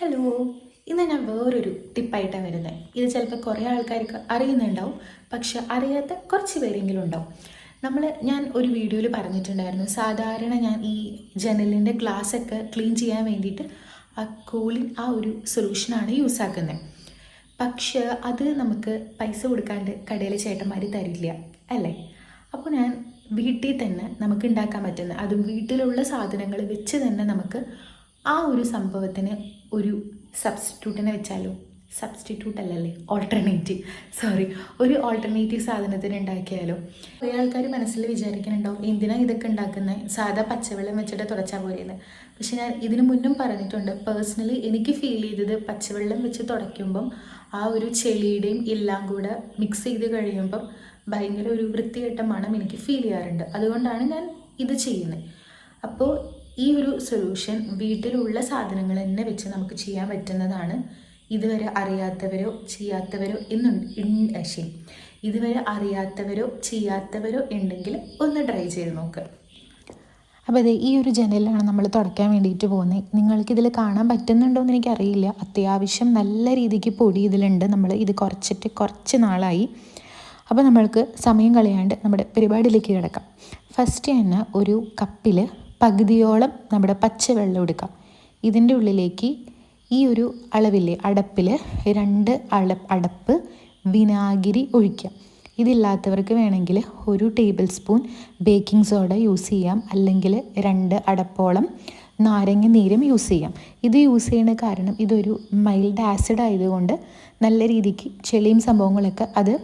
Hello ഇന്ന് ഞാൻ വേറൊരു ടിപ്പായിട്ടാണ് വരുന്നത് ഇത് ചിലപ്പോൾ കുറേ ആൾക്കാർക്ക് അറിയുന്നുണ്ടാവും പക്ഷെ അറിയാത്ത കുറച്ച് പേരെങ്കിലും ഉണ്ടാവും. നമ്മൾ ഞാൻ ഒരു വീഡിയോയിൽ പറഞ്ഞിട്ടുണ്ടായിരുന്നു സാധാരണ ഞാൻ ഈ ജനലിന്റെ ഒക്കെ ക്ലീൻ ചെയ്യാൻ വേണ്ടിയിട്ട് ആ കൂളിൻ ആ ഒരു സൊല്യൂഷനാണ് യൂസ് ആക്കുന്നത് പക്ഷെ അത് നമുക്ക് പൈസ കൊടുക്കാണ്ട് കടയിലെ ചേട്ടന്മാർ തരില്ല അല്ലേ? അപ്പോൾ ഞാൻ വീട്ടിൽ തന്നെ നമുക്ക് ഉണ്ടാക്കാൻ പറ്റുന്ന അതും വീട്ടിലുള്ള സാധനങ്ങൾ വെച്ച് തന്നെ നമുക്ക് ആ ഒരു സംഭവത്തിന് ഒരു സബ്സ്റ്റിറ്റ്യൂട്ടിനെ വെച്ചാലോ? സബ്സ്റ്റിറ്റ്യൂട്ട് അല്ലല്ലേ? ഓൾട്ടർനേറ്റീവ് സോറി ഒരു ഓൾട്ടർനേറ്റീവ് സാധനത്തിന് ഉണ്ടാക്കിയാലോ? കുറേ ആൾക്കാർ മനസ്സിൽ വിചാരിക്കുന്നുണ്ടാവും എന്തിനാണ് ഇതൊക്കെ ഉണ്ടാക്കുന്നത് സാധാ പച്ചവെള്ളം വെച്ചിട്ട് തുടച്ചാൽ പോരെയെന്ന് പക്ഷെ ഞാൻ ഇതിനു മുന്നും പറഞ്ഞിട്ടുണ്ട് പേഴ്സണലി എനിക്ക് ഫീൽ ചെയ്തത് പച്ചവെള്ളം വെച്ച് തുടയ്ക്കുമ്പം ആ ഒരു ചെളിയുടെയും എല്ലാം കൂടെ മിക്സ് ചെയ്ത് കഴിയുമ്പം ഭയങ്കര ഒരു വൃത്തികെട്ട മണം എനിക്ക് ഫീൽ ചെയ്യാറുണ്ട്. അതുകൊണ്ടാണ് ഞാൻ ഇത് ചെയ്യുന്നത് അപ്പോൾ ഈ ഒരു സൊല്യൂഷൻ വീട്ടിലുള്ള സാധനങ്ങൾ തന്നെ വെച്ച് നമുക്ക് ചെയ്യാൻ പറ്റുന്നതാണ്. ഇതുവരെ അറിയാത്തവരോ ചെയ്യാത്തവരോ എന്നുണ്ട് ശരി. ഇതുവരെ അറിയാത്തവരോ ചെയ്യാത്തവരോ ഉണ്ടെങ്കിൽ ഒന്ന് ട്രൈ ചെയ്ത് നോക്ക്. അപ്പോൾ അതെ ഈ ഒരു ജനലാണ് നമ്മൾ തുടയ്ക്കാൻ വേണ്ടിയിട്ട് പോകുന്നത് നിങ്ങൾക്കിതിൽ കാണാൻ പറ്റുന്നുണ്ടോ എന്ന് എനിക്കറിയില്ല. അത്യാവശ്യം നല്ല രീതിക്ക് പൊടി ഇതിലുണ്ട്. നമ്മൾ ഇത് കുറച്ചിട്ട് കുറച്ച് നാളായി. അപ്പോൾ നമ്മൾക്ക് സമയം കളയാണ്ട് നമ്മുടെ പരിപാടിയിലേക്ക് കിടക്കാം. ഫസ്റ്റ് തന്നെ ഒരു കപ്പിൽ പകുതിയോളം നമ്മുടെ പച്ചവെള്ളം എടുക്കാം. ഇതിന്റെ ഉള്ളിലേക്ക് ഈ ഒരു അളവില്ലേ അടപ്പിൽ രണ്ട് അള അടപ്പ് വിനാഗിരി ഒഴിക്കാം. ഇതില്ലാത്തവർക്ക് വേണമെങ്കിൽ ഒരു table spoon baking soda use ചെയ്യാം. അല്ലെങ്കിൽ രണ്ട് അടപ്പോളം നാരങ്ങ നീരും യൂസ് ചെയ്യാം. ഇത് യൂസ് ചെയ്യുന്ന കാരണം ഇതൊരു മൈൽഡ് ആസിഡ് ആയതുകൊണ്ട് നല്ല രീതിക്ക് ചെളിയും സംഭവങ്ങളൊക്കെ അത്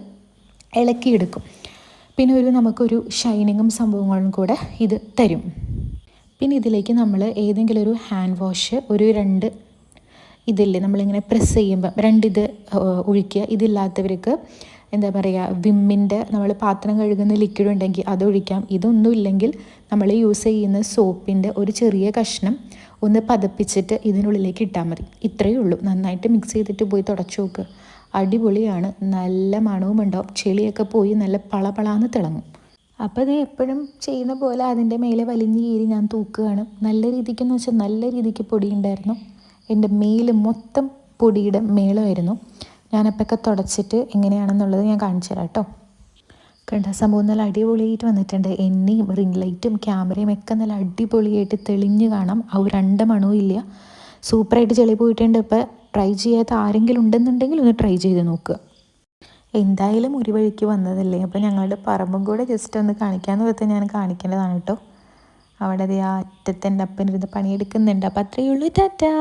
ഇളക്കിയെടുക്കും. പിന്നെ ഒരു നമുക്കൊരു ഷൈനിങ്ങും സംഭവങ്ങളും കൂടെ ഇത് തരും. പിന്നെ ഇതിലേക്ക് നമ്മൾ ഏതെങ്കിലും ഒരു ഹാൻഡ് വാഷ് ഒരു രണ്ട് ഇതില്ലേ നമ്മളിങ്ങനെ പ്രസ് ചെയ്യുമ്പം രണ്ടിത് ഒഴിക്കുക. ഇതില്ലാത്തവർക്ക് എന്താ പറയുക വിമ്മിന്റെ നമ്മൾ പാത്രം കഴുകുന്ന ലിക്വിഡ് ഉണ്ടെങ്കിൽ അതൊഴിക്കാം ഇതൊന്നും ഇല്ലെങ്കിൽ നമ്മൾ യൂസ് ചെയ്യുന്ന സോപ്പിന്റെ ഒരു ചെറിയ കഷ്ണം ഒന്ന് പതപ്പിച്ചിട്ട് ഇതിനുള്ളിലേക്ക് ഇട്ടാൽ മതി. ഇത്രയേ ഉള്ളൂ. നന്നായിട്ട് മിക്സ് ചെയ്തിട്ട് പോയി തുടച്ചു നോക്കുക അടിപൊളിയാണ്. നല്ല മണവും ഉണ്ടാവും ചെളിയൊക്കെ പോയി നല്ല പളപളാന്ന് തിളങ്ങും. അപ്പോൾ ഇത് എപ്പോഴും ചെയ്യുന്ന പോലെ അതിന്റെ മേലെ വലിഞ്ഞ് കീറി ഞാൻ തൂക്കുകയാണ്. നല്ല രീതിക്കെന്ന് വെച്ചാൽ നല്ല രീതിക്ക് പൊടി ഉണ്ടായിരുന്നു. എന്റെ മേൽ മൊത്തം പൊടിയുടെ മേളമായിരുന്നു ഞാനപ്പൊക്കെ തുടച്ചിട്ട് എങ്ങനെയാണെന്നുള്ളത് ഞാൻ കാണിച്ചു തരാം കേട്ടോ. കണ്ട സംഭവം നല്ല അടിപൊളിയായിട്ട് വന്നിട്ടുണ്ട്. എന്നെയും റിംഗ് ലൈറ്റും ക്യാമറയും ഒക്കെ നല്ല അടിപൊളിയായിട്ട് തെളിഞ്ഞ് കാണാം. ആ രണ്ട് മണവും ഇല്ല. സൂപ്പറായിട്ട് ചെളി പോയിട്ടുണ്ട്. ഇപ്പോൾ ട്രൈ ചെയ്യാത്ത ആരെങ്കിലും ഉണ്ടെന്നുണ്ടെങ്കിൽ ഒന്ന് ട്രൈ ചെയ്ത് നോക്കുക എന്തായാലും ഒരു വഴിക്ക് വന്നതല്ലേ? അപ്പോൾ ഞങ്ങളുടെ പറമ്പും കൂടെ ജസ്റ്റ് ഒന്ന് കാണിക്കാമെന്ന് വെച്ചാൽ ഞാൻ കാണിക്കേണ്ടതാണ് കേട്ടോ. അവിടെ ആ അറ്റത്തെന്റെ അപ്പനിരുന്ന് പണിയെടുക്കുന്നുണ്ട്. അപ്പോൾ അത്രയേ ഉള്ളൂ. ടാറ്റാ!